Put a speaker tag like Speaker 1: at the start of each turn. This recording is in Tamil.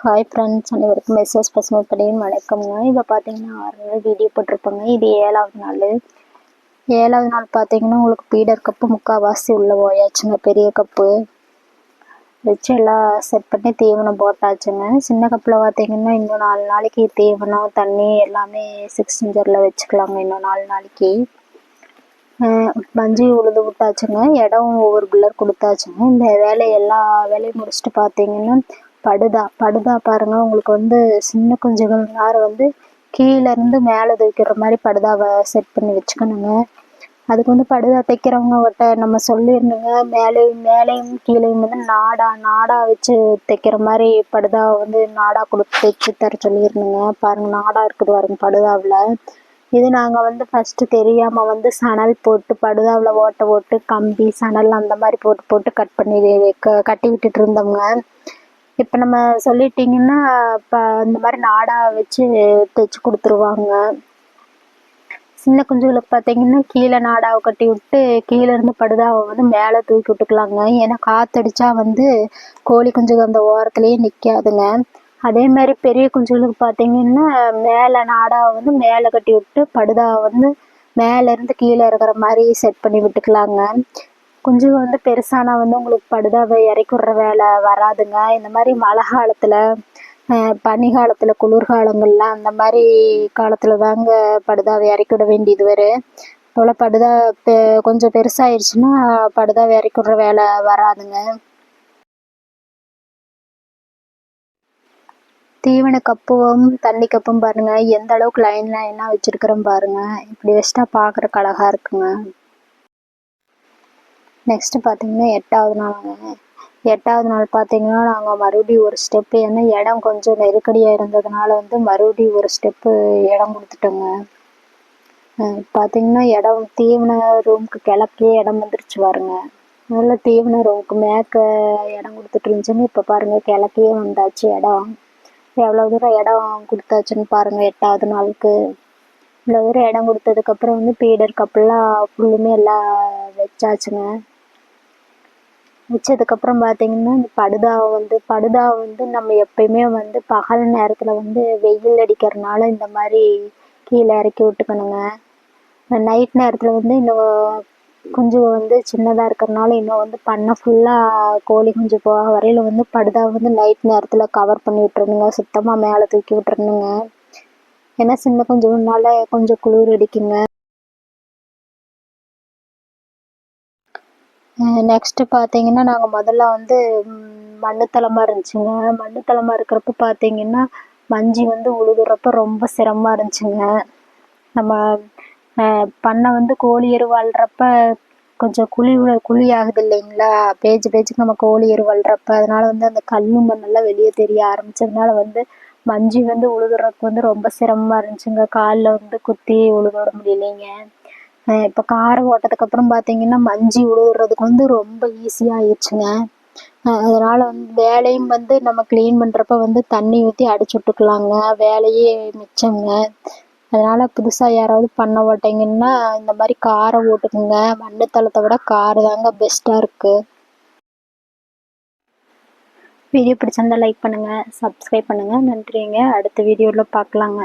Speaker 1: ஹாய் ஃப்ரெண்ட்ஸ் அனைவருக்கும் மெசேஜ் பசங்க படியும் வணக்கம்ங்க இப்போ பார்த்தீங்கன்னா ஆறு நாள் வீடியோ போட்டிருப்பாங்க. இது ஏழாவது நாள். ஏழாவது நாள் பார்த்தீங்கன்னா உங்களுக்கு பீடர் கப்பு முக்கால்வாசி உள்ள போயாச்சுங்க பெரிய கப்பு வச்சு எல்லாம் செட் பண்ணி தீவனம் போட்டாச்சுங்க சின்ன கப்பில் பார்த்தீங்கன்னா இன்னும் நாலு நாளைக்கு தீவனம் தண்ணி எல்லாமே சிக்ஸ் இன்ஜரில் வச்சுக்கலாங்க இன்னும் நாலு நாளைக்கு. மஞ்சி உழுது விட்டாச்சுங்க. இடம் ஒவ்வொரு பில்லர் கொடுத்தாச்சுங்க. இந்த வேலையெல்லாம் எல்லா வேலையும் முடிச்சுட்டு பார்த்தீங்கன்னா படுதா படுதா பாருங்கள் உங்களுக்கு வந்து சின்ன குஞ்சுகள் நார் வந்து கீழேருந்து மேலே தூக்கிற மாதிரி படுதாவை செட் பண்ணி வச்சுக்கணுங்க. அதுக்கு வந்து படுதா தைக்கிறவங்ககிட்ட நம்ம சொல்லியிருந்தோங்க மேலேயும் மேலேயும் கீழேயும் வந்து நாடா நாடா வச்சு தைக்கிற மாதிரி படுதா வந்து நாடா கொடுத்து தைச்சு தர சொல்லியிருந்தோங்க பாருங்கள் நாடா இருக்குது பாருங்க படுதாவில். இது நாங்கள் வந்து ஃபஸ்ட்டு தெரியாமல் வந்து சணல் போட்டு படுதாவில் ஓட்டை போட்டு கம்பி சணல் அந்த மாதிரி போட்டு போட்டு கட் பண்ணி கட்டி விட்டுட்டு இருந்தோங்க இப்போ நம்ம சொல்லிட்டிங்கன்னா இப்போ இந்த மாதிரி நாடா வச்சு தைச்சி கொடுத்துருவாங்க. சின்ன குஞ்சுகளுக்கு பார்த்தீங்கன்னா கீழே நாடாவை கட்டி விட்டு கீழே இருந்து படுதாவை வந்து மேலே தூக்கி விட்டுக்கலாங்க. ஏன்னா காற்றடிச்சா வந்து கோழி குஞ்சுகள் அந்த ஓரத்துலேயே நிற்காதுங்க அதே மாதிரி பெரிய குஞ்சுகளுக்கு பார்த்தீங்கன்னா மேலே நாடாவை வந்து மேலே கட்டி விட்டு படுதாவை வந்து மேலேருந்து கீழே இருக்கிற மாதிரி செட் பண்ணி விட்டுக்கலாங்க. குஞ்சு வந்து பெருசானா வந்து உங்களுக்கு படுதாவை இறக்கி வேலை வராதுங்க. இந்த மாதிரி மழை காலத்தில் பனி காலத்தில் குளிர்காலங்கள்லாம் அந்த மாதிரி காலத்தில் தாங்க படுதாவை இறக்கி விட வேண்டியது வரும் போல் படுதா பெ கொஞ்சம் பெருசாகிடுச்சுன்னா படுதாவை இறக்கிடுற வேலை வராதுங்க. தீவன கப்பும் தண்ணி கப்பும் பாருங்க. எந்த அளவுக்கு லைன் லைனாக வச்சுருக்குறோம் பாருங்க. இப்படி வச்சுட்டா பார்க்குறக்கு அழகாக இருக்குங்க. நெக்ஸ்ட்டு பார்த்தீங்கன்னா எட்டாவது நாளுங்க. எட்டாவது நாள் பார்த்தீங்கன்னா நாங்கள் மறுபடியும் ஒரு ஸ்டெப்பு ஏன்னா இடம் கொஞ்சம் நெருக்கடியாக இருந்ததுனால வந்து மறுபடியும் ஒரு ஸ்டெப்பு இடம் கொடுத்துட்டோங்க. பார்த்தீங்கன்னா இடம் தீவன ரூமுக்கு கிழக்கே இடம் வந்துருச்சு பாருங்க. நல்ல தீவன ரூமுக்கு மேற்க இடம் கொடுத்துட்டு இருந்துச்சுன்னு இப்போ பாருங்கள் கிழக்கே வந்தாச்சு இடம். எவ்வளோ தூரம் இடம் கொடுத்தாச்சுன்னு பாருங்கள் எட்டாவது நாளுக்கு. இவ்வளோ தூரம் இடம் கொடுத்ததுக்கப்புறம் வந்து பீடர் கப்பெல்லாம் ஃபுல்லுமே எல்லாம் வச்சாச்சுங்க. வச்சதுக்கப்புறம் பார்த்தீங்கன்னா இந்த படுதாவை வந்து படுதாவை வந்து நம்ம எப்பயுமே வந்து பகல் நேரத்தில் வந்து வெயில் அடிக்கிறனால இந்த மாதிரி கீழே இறக்கி விட்டுக்கணுங்க. நைட் நேரத்தில் வந்து இன்னும் குஞ்சு வந்து சின்னதாக இருக்கிறனால இன்னும் வந்து பண்ணை ஃபுல்லாக கோழி குஞ்சு போக வரையில் வந்து படுதாவை வந்து நைட் நேரத்தில் கவர் பண்ணி விட்டுருணுங்க சுத்தமாக மேலே தூக்கி விட்டுருணுங்க ஏன்னா சின்ன குஞ்சுனால கொஞ்சம் குளிர் அடிக்குங்க. நெக்ஸ்ட்டு பார்த்தீங்கன்னா நாங்கள் முதல்ல வந்து மண்ணுத்தலமாக இருந்துச்சுங்க. மண்ணுத்தலமாக இருக்கிறப்ப பார்த்தீங்கன்னா மஞ்சி வந்து உழுகுறப்ப ரொம்ப சிரமமாக இருந்துச்சுங்க. நம்ம பண்ணை வந்து கோழி எரு வாழ்கிறப்ப கொஞ்சம் குழி குழி ஆகுது இல்லைங்களா? பேஜ் பேஜுக்கு நம்ம கோழி எரு வாழ்கிறப்ப அதனால் வந்து அந்த கல் மண்ணெல்லாம் வெளியே தெரிய ஆரம்பிச்சதுனால வந்து மஞ்சி வந்து உழுதுறதுக்கு வந்து ரொம்ப சிரமமாக இருந்துச்சுங்க. காலில் வந்து குத்தி உழுக விட முடியலைங்க. இப்போ காரை ஓட்டதுக்கப்புறம் பார்த்தீங்கன்னா மஞ்சி உழுவுறதுக்கு வந்து ரொம்ப ஈஸியாக ஆயிடுச்சுங்க. அதனால் வந்து வேலையும் வந்து நம்ம க்ளீன் பண்ணுறப்ப வந்து தண்ணி ஊற்றி அடிச்சு விட்டுக்கலாங்க. வேலையே மிச்சங்க. அதனால் புதுசாக யாராவது பண்ண ஓட்டிங்கன்னா இந்த மாதிரி காரை ஓட்டுக்குங்க மண்ணுத்தளத்தை விட காரு தாங்க பெஸ்ட்டாக இருக்குது வீடியோ பிடிச்சிருந்தா லைக் பண்ணுங்கள் சப்ஸ்கிரைப் பண்ணுங்கள் நன்றிங்க. அடுத்த வீடியோவில் பார்க்கலாங்க